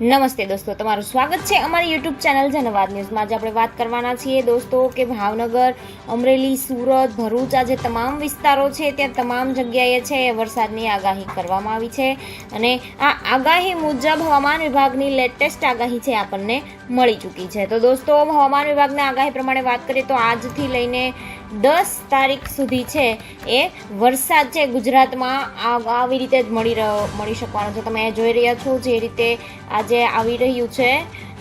નમસ્તે દોસ્તો, તમારું સ્વાગત છે અમારી યુટ્યુબ ચેનલ જનવાદ ન્યૂઝમાં. આજે આપણે વાત કરવાના છીએ દોસ્તો કે ભાવનગર, અમરેલી, સુરત, ભરૂચ, આ જે તમામ વિસ્તારો છે, ત્યાં તમામ જગ્યાએ છે વરસાદની આગાહી કરવામાં આવી છે અને આ આગાહી મુજબ હવામાન વિભાગની લેટેસ્ટ આગાહી છે આપણને મળી ચૂકી છે. તો દોસ્તો, હવામાન વિભાગના આગાહી પ્રમાણે વાત કરીએ તો આજથી લઈને દસ તારીખ સુધી છે એ વરસાદ છે. ગુજરાતમાં આવી રીતે જ મળી રહ્યો, મળી શકવાનો છે. તમે જોઈ રહ્યા છો જે રીતે આજે આવી રહ્યું છે.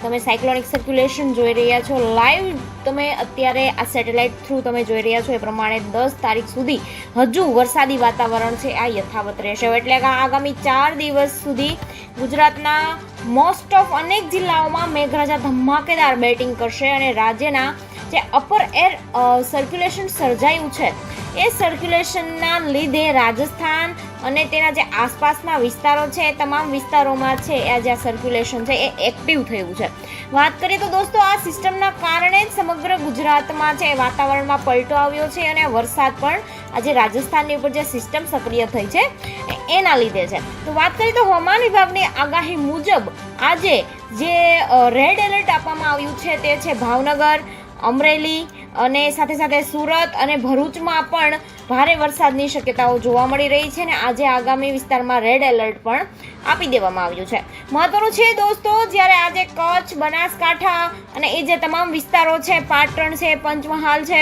તમે સાયક્લોનિક સર્ક્યુલેશન જોઈ રહ્યા છો. લાઈવ તમે અત્યારે આ સેટેલાઇટ થ્રુ તમે જોઈ રહ્યા છો. એ પ્રમાણે દસ તારીખ સુધી હજુ વરસાદી વાતાવરણ છે. આ યથાવત રહેશે. એટલે કે આગામી ચાર દિવસ સુધી ગુજરાતના મોસ્ટ ઓફ અનેક જિલ્લાઓમાં મેઘરાજા ધમાકેદાર બેટિંગ કરશે અને રાજ્યના જે અપર એર સર્ક્યુલેશન સર્જાયું છે. એ સર્ક્યુલેશનના લીધે રાજસ્થાન અને તેના જે આસપાસના વિસ્તારો છે, એ તમામ વિસ્તારોમાં છે આ જે સર્ક્યુલેશન છે, એ એક્ટિવ થયું છે. વાત કરીએ તો દોસ્તો, આ સિસ્ટમના કારણે જ સમગ્ર ગુજરાતમાં છે વાતાવરણમાં પલટો આવ્યો છે અને વરસાદ પણ આજે રાજસ્થાનની ઉપર જે સિસ્ટમ સક્રિય થઈ છે, એના લીધે છે. તો વાત કરીએ તો હવામાન વિભાગની આગાહી મુજબ આજે જે રેડ એલર્ટ આપવામાં આવ્યું છે, તે છે ભાવનગર અમરેલી અને સાથે સાથે સુરત અને ભરૂચમાં પણ ભારે વરસાદની શક્યતાઓ જોવા મળી રહી છે અને આજે આગામી વિસ્તારમાં રેડ એલર્ટ પણ આપી દેવામાં આવ્યું છે. મહત્વનું છે દોસ્તો, જ્યારે આજે કચ્છ, બનાસકાંઠા અને એ જે તમામ વિસ્તારો છે, પાટણ છે, પંચમહાલ છે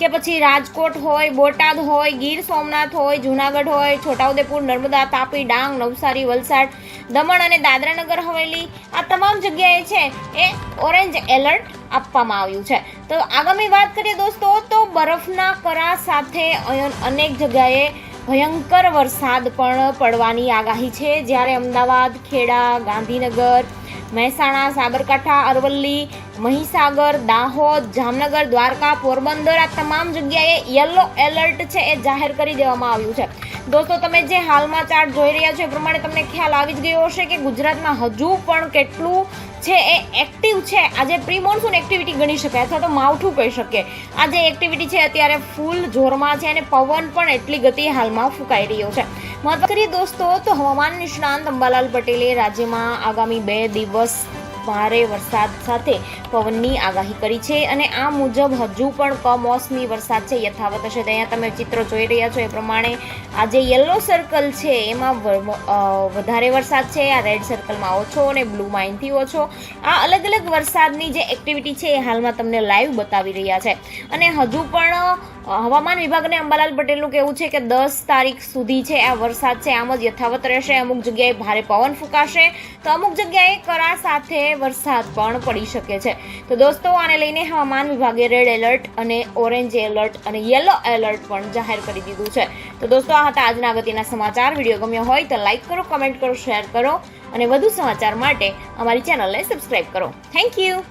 કે પછી રાજકોટ હોય, બોટાદ હોય, ગીર સોમનાથ હોય, જુનાગઢ હોય, છોટાઉદેપુર, નર્મદા, તાપી, ડાંગ, નવસારી, વલસાડ, દમણ અને દાદરાનગર હવેલી, આ તમામ જગ્યાએ છે એ ઓરેન્જ એલર્ટ આપવામાં આવ્યું છે. તો આગામી વાત કરીએ દોસ્તો, તો બરફના કરા સાથે અનેક જગ્યાએ ભયંકર વરસાદ પણ પડવાની આગાહી છે. જ્યારે અમદાવાદ, ખેડા, ગાંધીનગર મહેસાણા, સાબરકાંઠા, અરવલ્લી, મહીસાગર, દાહોદ, જામનગર, દ્વારકા, પોરબંદર આ તમામ જગ્યાએ યલો એલર્ટ છે એ જાહેર કરી દેવામાં આવ્યું છે. દોસ્તો, તમે જે હાલમાં ચાર્ટ જોઈ રહ્યા છો, એ પ્રમાણે તમને ખ્યાલ આવી જ ગયો હશે કે ગુજરાતમાં હજુ પણ કેટલું છે એ એક્ટિવ છે. આજે પ્રી મોન્સૂન એક્ટિવિટી ગણી શકાય, અથવા તો માવઠું કહી શકીએ. આ જે એક્ટિવિટી છે, અત્યારે ફૂલ જોરમાં છે અને પવન પણ એટલી ગતિ હાલમાં ફૂંકાઈ રહ્યો છે. મહત્વ કરીએ દોસ્તો, તો હવામાન નિષ્ણાંત અંબાલાલ પટેલે રાજ્યમાં આગામી બે દિવસ ભારે વરસાદ સાથે પવનની આગાહી કરી છે અને આ મુજબ હજુ પણ કમોસમી વરસાદ છે, યથાવત હશે. અહીંયા તમે ચિત્ર જોઈ રહ્યા છો, એ પ્રમાણે આ જે યલો સર્કલ છે, એમાં વધારે વરસાદ છે, આ રેડ સર્કલમાં ઓછો અને બ્લુ માઇનથી ઓછો. આ અલગ અલગ વરસાદની જે એક્ટિવિટી છે, એ હાલમાં તમને લાઈવ બતાવી રહ્યા છે. અને હજુ પણ હવામાન વિભાગને અંબાલાલ પટેલનું કહેવું છે કે દસ તારીખ સુધી છે, આ વરસાદ છે, આમ જ યથાવત રહેશે, અમુક જગ્યાએ ભારે પવન ફૂંકાશે, તો અમુક જગ્યાએ કરા સાથે વરસાદ પણ પડી શકે છે. તો દોસ્તો, આને લઈને હવામાન વિભાગે રેડ એલર્ટ અને ઓરેન્જ એલર્ટ અને યલો એલર્ટ પણ જાહેર કરી દીધું છે. તો દોસ્તો, આ હતા આજના અગત્યના સમાચાર. વીડિયો ગમ્યો હોય તો લાઇક કરો કમેન્ટ કરો શેર કરો અને વધુ સમાચાર માટે અમારી ચેનલને સબસ્ક્રાઈબ કરો. Thank you